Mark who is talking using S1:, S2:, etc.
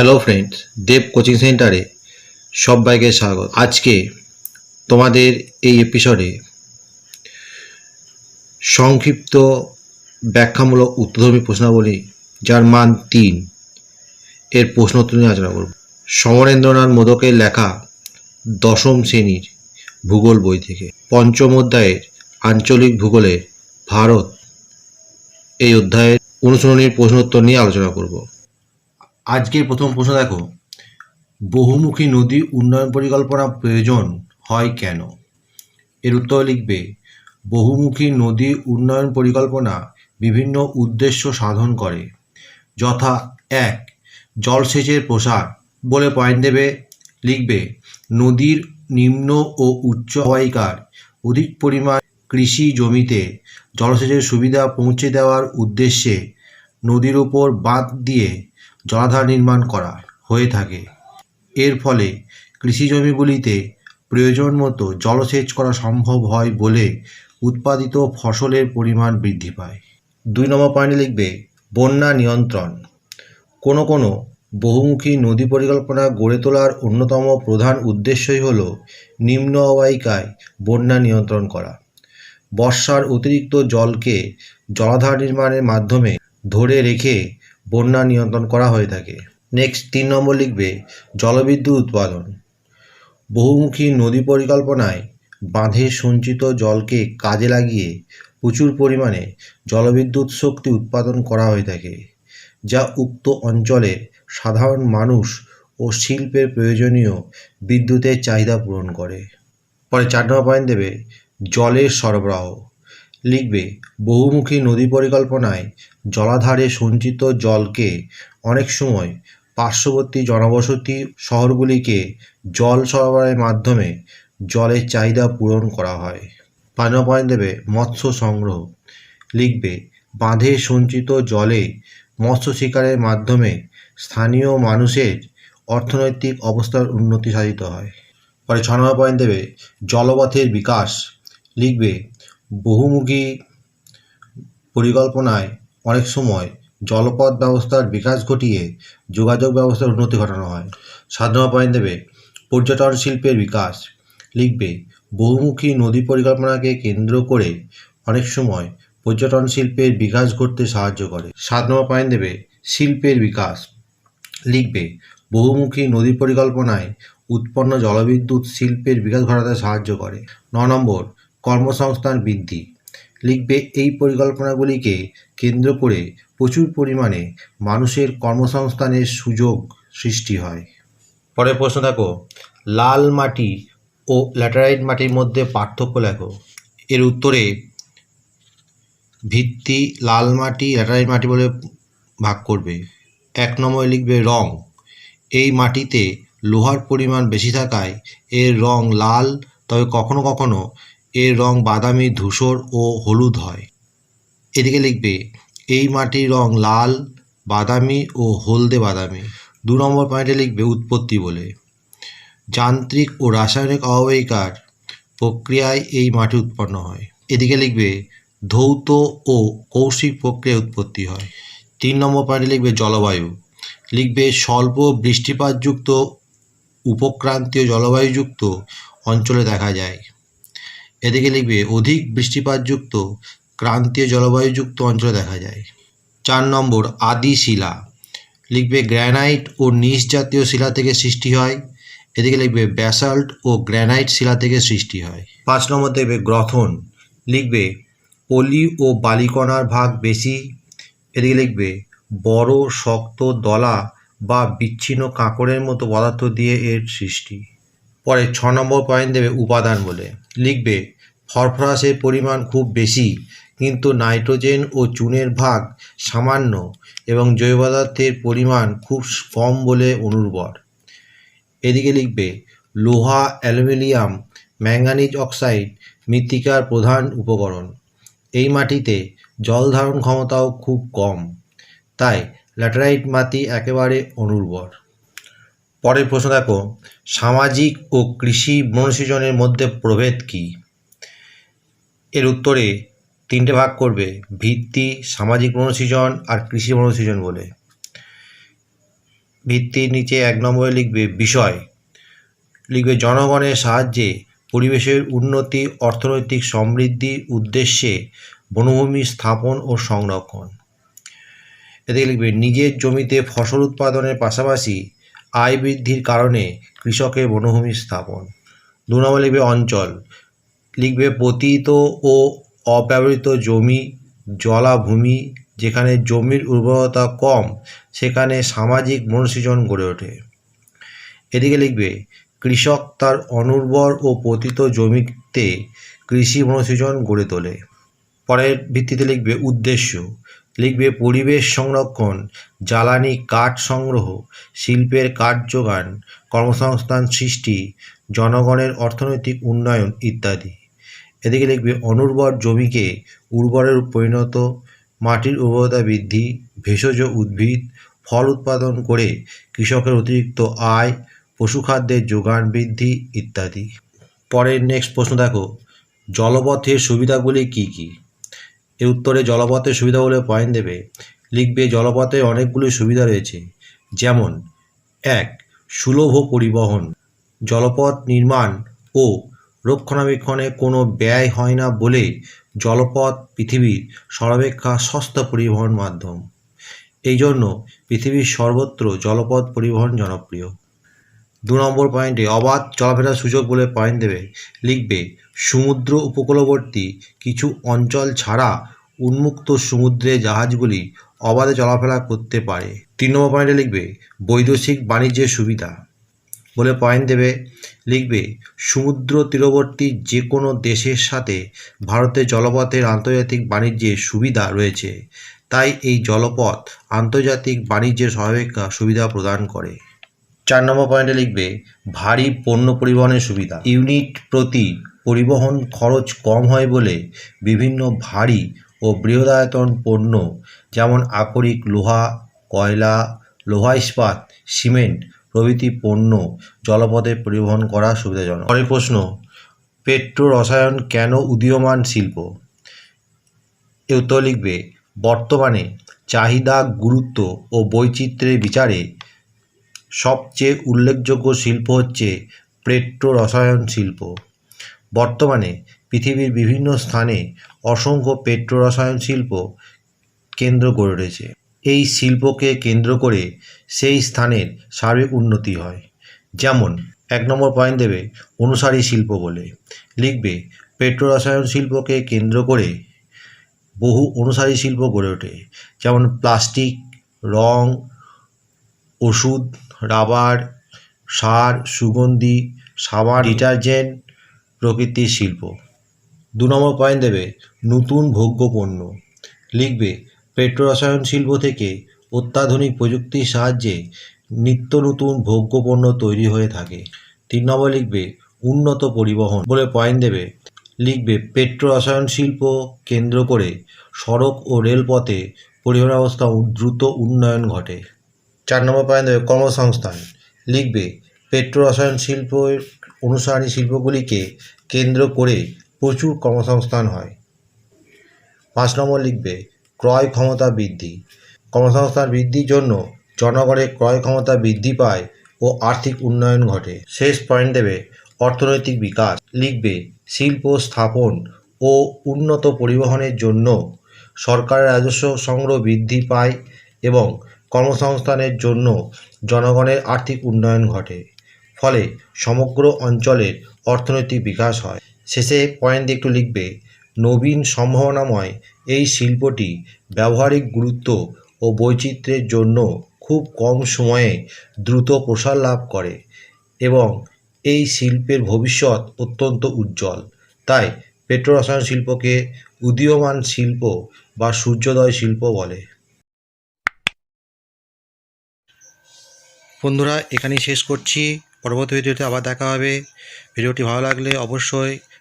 S1: Hello friends দেব coaching সেন্টারে সবাইকে স্বাগত। আজকে তোমাদের এই এপিসোডে সংক্ষিপ্ত ব্যাখ্যামূলক উত্তরধর্মী প্রশ্নাবলী, যার মান তিন, এর প্রশ্ন উত্তর নিয়ে আলোচনা করব। সমরেন্দ্রনাথ মোদকের লেখা দশম শ্রেণির ভূগোল বই থেকে। পঞ্চম অধ্যায়ের আঞ্চলিক ভূগোলের ভারত এই অধ্যায়ের অনুসরণীর প্রশ্ন উত্তর নিয়ে আলোচনা করব। আজকের প্রথম প্রশ্ন দেখো। বহুমুখী নদী উন্নয়ন পরিকল্পনা প্রয়োজন হয় কেন? এর উত্তর লিখবে, বহুমুখী নদী উন্নয়ন পরিকল্পনা বিভিন্ন উদ্দেশ্য সাধন করে। যথা এক, জলসেচের প্রসার বলে পয়েন্ট দেবে। লিখবে, নদীর নিম্ন ও উচ্চ অববাহিকার অধিক পরিমাণ কৃষি জমিতে জলসেচের সুবিধা পৌঁছে দেওয়ার উদ্দেশ্যে নদীর ওপর বাঁধ দিয়ে জলাধার নির্মাণ করা হয়ে থাকে। এর ফলে কৃষি জমিগুলিতে প্রয়োজন মতো জলসেচ করা সম্ভব হয় বলে উৎপাদিত ফসলের পরিমাণ বৃদ্ধি পায়। দুই নম্বর পয়েন্টে লিখবে, বন্যা নিয়ন্ত্রণ। কোনো কোনো বহুমুখী নদী পরিকল্পনা গড়ে তোলার অন্যতম প্রধান উদ্দেশ্যই হল নিম্ন অবায়িকায় বন্যা নিয়ন্ত্রণ করা। বর্ষার অতিরিক্ত জলকে জলাধার নির্মাণের মাধ্যমে ধরে রেখে বন্যা নিয়ন্ত্রণ করা হয়ে থাকে। নেক্সট তিন নম্বর লিখবে, জলবিদ্যুৎ উৎপাদন। বহুমুখী নদী পরিকল্পনায় বাঁধে সঞ্চিত জলকে কাজে লাগিয়ে প্রচুর পরিমাণে জলবিদ্যুৎ শক্তি উৎপাদন করা হয়ে থাকে, যা উক্ত অঞ্চলের সাধারণ মানুষ ও শিল্পের প্রয়োজনীয় বিদ্যুতের চাহিদা পূরণ করে। পরে চার নম্বর পয়েন্ট দেবে, জলের সরবরাহ। লিখবে, বহুমুখী নদী পরিকল্পনায় জলাধারে সঞ্চিত জলকে অনেক সময় পার্শ্ববর্তী জনবসতি শহরগুলিকে জল সরবরাহের মাধ্যমে জলের চাহিদা পূরণ করা হয়। নম্বর পয়েন্ট দেবে, মৎস্য সংগ্রহ। লিখবে, বাঁধে সঞ্চিত জলে মৎস্য শিকারের মাধ্যমে স্থানীয় মানুষের অর্থনৈতিক অবস্থার উন্নতি সাধিত হয়। পরে ছ নম্বর পয়েন্ট দেবে, জলপথের বিকাশ। লিখবে বহুমুখী পরিকল্পনায় অনেক সময় জলপথ ব্যবস্থার বিকাশ ঘটিয়ে যোগাযোগ ব্যবস্থার উন্নতি ঘটানো হয়। নম্বর পয়েন্ট দেবে, পর্যটন শিল্পের বিকাশ। লিখবে, বহুমুখী নদী পরিকল্পনাকে কেন্দ্র করে অনেক সময় পর্যটন শিল্পের বিকাশ ঘটতে সাহায্য করে। সাত নম্বর পয়েন্ট দেবে, শিল্পের বিকাশ। লিখবে, বহুমুখী নদী পরিকল্পনায় উৎপন্ন জলবিদ্যুৎ শিল্পের বিকাশ ঘটাতে সাহায্য করে। ন নম্বর কর্মসংস্থান বৃদ্ধি। লিখবে এই পরিকল্পনাগুলিকে কেন্দ্র করে প্রচুর পরিমাণে মানুষের কর্মসংস্থানের সুযোগ সৃষ্টি হয়। পরের প্রশ্ন দেখো, লাল মাটি ও ল্যাটারাইট মাটির মধ্যে পার্থক্য লেখো। এর উত্তরে ভিত্তি লাল মাটি, ল্যাটারাইট মাটি বলে ভাগ করবে। এক নম্বরে লিখবে রং। এই মাটিতে লোহার পরিমাণ বেশি থাকায় এর রং লাল, তবে কখনো কখনো এর রং বাদামি, ধূসর ও হলুদ হয়। এদিকে লিখবে, এই মাটির রং লাল, বাদামি ও হলদে বাদামি। দু নম্বর পয়েন্টে লিখবে, উৎপত্তি বলে। যান্ত্রিক ও রাসায়নিক অববাহিকার প্রক্রিয়ায় এই মাটি উৎপন্ন হয়। এদিকে লিখবে, ধৌত ও কৌশিক প্রক্রিয়ায় উৎপত্তি হয়। তিন নম্বর পয়েন্টে লিখবে, জলবায়ু। লিখবে, স্বল্প বৃষ্টিপাতযুক্ত, উপক্রান্তীয় জলবায়ুযুক্ত অঞ্চলে দেখা যায়। এদিকে লিখবে, অধিক বৃষ্টিপাতযুক্ত ক্রান্তীয় জলবায়ুযুক্ত অঞ্চলে দেখা যায়। চার নম্বর, আদি শিলা। লিখবে, গ্র্যানাইট ও নিস জাতীয় শিলা থেকে সৃষ্টি হয়। এদিকে লিখবে, ব্যাসাল্ট ও গ্র্যানাইট শিলা থেকে সৃষ্টি হয়। পাঁচ নম্বর দেবে গ্রথন। লিখবে, পলি ও বালিকণার ভাগ বেশি। এদিকে লিখবে, বড়, শক্ত, দলা বা বিচ্ছিন্ন কাঁকড়ের মতো পদার্থ দিয়ে এর সৃষ্টি। পরে ছ নম্বর পয়েন্ট দেবে, উপাদান বলে। লিখবে ফসফরাসের পরিমাণ খুব বেশি, কিন্তু নাইট্রোজেন ও চুনের ভাগ সামান্য এবং জৈব পদার্থের পরিমাণ খুব কম বলে অনুর্বর। এদিকে লিখবে, লোহা, অ্যালুমিনিয়াম ম্যাঙ্গানিজ অক্সাইড মৃত্তিকার প্রধান উপকরণ। এই মাটিতে জল ধারণ ক্ষমতাও খুব কম, তাই ল্যাটেরাইট মাটি একেবারে অনুর্বর। পরের প্রশ্ন দেখো, সামাজিক ও কৃষি বনসৃজনের মধ্যে প্রভেদ কী? এর উত্তরে তিনটে ভাগ করবে ভিত্তি, সামাজিক বনসৃজন আর কৃষি বনসৃজন বলে। ভিত্তির নিচে এক নম্বরে লিখবে বিষয়। লিখবে জনগণের সাহায্যে পরিবেশের উন্নতি, অর্থনৈতিক সমৃদ্ধি উদ্দেশ্যে বনভূমি স্থাপন ও সংরক্ষণ। এদিকে লিখবে নিজের জমিতে ফসল উৎপাদনের পাশাপাশি আয় বৃদ্ধির কারণে কৃষকের বনভূমি স্থাপন। দু নম্বর লিখবে অঞ্চল। লিখবে পতিত ও অব্যবহৃত জমি, জলাভূমি, যেখানে জমির উর্বরতা কম, সেখানে সামাজিক মনসৃজন গড়ে ওঠে। এদিকে লিখবে, কৃষক তার অনুর্বর ও পতিত জমিতে কৃষি মনসৃজন গড়ে তোলে। পরের ভিত্তিতে লিখবে, উদ্দেশ্য। লিখবে, পরিবেশ সংরক্ষণ, জ্বালানি কাঠ সংগ্রহ, শিল্পের কাঠ যোগান, কর্মসংস্থান সৃষ্টি, জনগণের অর্থনৈতিক উন্নয়ন, ইত্যাদি। এদিকে লিখবে অনুর্বর জমিকে উর্বরের পরিণত, মাটির উর্বরতা বৃদ্ধি, ভেষজ উদ্ভিদ, ফল উৎপাদন করে কৃষকের অতিরিক্ত আয়, পশুখাদ্যের যোগান বৃদ্ধি ইত্যাদি। পরের নেক্সট প্রশ্ন দেখো, জলপথের সুবিধাগুলি কী কী? এর উত্তরে জলপথের সুবিধা বলে পয়েন্ট দেবে। লিখবে জলপথে অনেকগুলি সুবিধা রয়েছে, যেমন, এক, সুলভ পরিবহন, জলপথ নির্মাণ ও রক্ষণাবেক্ষণে কোনো ব্যয় হয় না বলে জলপথ পৃথিবীর সর্বাপেক্ষা সস্তা পরিবহন মাধ্যম। এই জন্য পৃথিবীর সর্বত্র জলপথ পরিবহন জনপ্রিয়। দু নম্বর পয়েন্টে অবাধ চলাফেরার সুযোগ বলে পয়েন্ট দেবে, লিখবে, সমুদ্র উপকূলবর্তী কিছু অঞ্চল ছাড়া উন্মুক্ত সমুদ্রে জাহাজগুলি অবাধে চলাফেরা করতে পারে। তিন নম্বর পয়েন্টে লিখবে, বৈদেশিক বাণিজ্যের সুবিধা। বলে পয়েন্ট দেবে। লিখবে, সমুদ্র তীরবর্তী যে কোনো দেশের সাথে ভারতের জলপথের আন্তর্জাতিক বাণিজ্যের সুবিধা রয়েছে। তাই এই জলপথ আন্তর্জাতিক বাণিজ্যের সহায়িকা সুবিধা প্রদান করে। চার নম্বর পয়েন্টে লিখবে, ভারী পণ্য পরিবহনের সুবিধা। ইউনিট প্রতি পরিবহন খরচ কম হয় বলে বিভিন্ন ভারী ও বৃহদায়তন পণ্য, যেমন আকরিক লোহা, কয়লা, লোহা ইস্পাত, সিমেন্ট প্রভৃতি পণ্য জলপথে পরিবহন করা সুবিধাজনক। পরের প্রশ্ন পেট্রো রসায়ন কেন উদীয়মান শিল্প? উত্তর লিখবে, বর্তমানে চাহিদা, গুরুত্ব ও বৈচিত্র্যের বিচারে সবচেয়ে উল্লেখযোগ্য শিল্প হচ্ছে পেট্রো রসায়ন শিল্প। বর্তমানে পৃথিবীর বিভিন্ন স্থানে অসংখ্য পেট্রো রসায়ন শিল্প কেন্দ্র গড়ে উঠেছে। এই শিল্পকে কেন্দ্র করে সেই স্থানের সার্বিক উন্নতি হয়। যেমন, এক নম্বর পয়েন্ট দেবে অনুসারী শিল্প বলে। লিখবে পেট্রো রসায়ন শিল্পকে কেন্দ্র করে বহু অনুসারী শিল্প গড়ে ওঠে। যেমন, প্লাস্টিক, রং, ওষুধ, রাবার, সার, সুগন্ধি, সাবান, ডিটারজেন্ট প্রকৃতির শিল্প। দু নম্বর পয়েন্ট দেবে নতুন ভোগ্য পণ্য লিখবে পেট্রো রসায়ন শিল্প থেকে অত্যাধুনিক প্রযুক্তির সাহায্যে নিত্য নতুন ভোগ্য পণ্য তৈরি হয়ে থাকে। তিন নম্বর লিখবে, উন্নত পরিবহন বলে পয়েন্ট দেবে। লিখবে পেট্রো রসায়ন শিল্প কেন্দ্র করে সড়ক ও রেলপথে পরিবহন ব্যবস্থা দ্রুত উন্নয়ন ঘটে। চার নম্বর পয়েন্ট দেবে, কর্মসংস্থান লিখবে পেট্রো রসায়ন শিল্পের অনুসারী শিল্পগুলিকে কেন্দ্র করে প্রচুর কর্মসংস্থান হয়। পাঁচ নম্বর লিখবে ক্রয় ক্ষমতা বৃদ্ধি। কর্মসংস্থান বৃদ্ধির জন্য জনগণের ক্রয় ক্ষমতা বৃদ্ধি পায় ও আর্থিক উন্নয়ন ঘটে। শেষ পয়েন্ট দেবে অর্থনৈতিক বিকাশ। লিখবে, শিল্প স্থাপন ও উন্নত পরিবহনের জন্য সরকারের রাজস্ব সংগ্রহ বৃদ্ধি পায় এবং কর্মসংস্থানের জন্য জনগণের আর্থিক উন্নয়ন ঘটে। ফলে সমগ্র অঞ্চলের অর্থনৈতিক বিকাশ হয়। শেষে পয়েন্ট একটু লিখবে নবীন সম্ভাবনাময় এই শিল্পটি ব্যবহারিক গুরুত্ব ও বৈচিত্র্যের জন্য খুব কম সময়ে দ্রুত প্রসার লাভ করে এবং এই শিল্পের ভবিষ্যৎ অত্যন্ত উজ্জ্বল। তাই পেট্রো রসায়ন শিল্পকে উদীয়মান শিল্প বা সূর্যোদয় শিল্প বলে। বন্ধুরা, এখানেই শেষ করছি। পরবর্তী ভিডিওতে আবার দেখা হবে। ভিডিওটি ভালো লাগলে অবশ্যই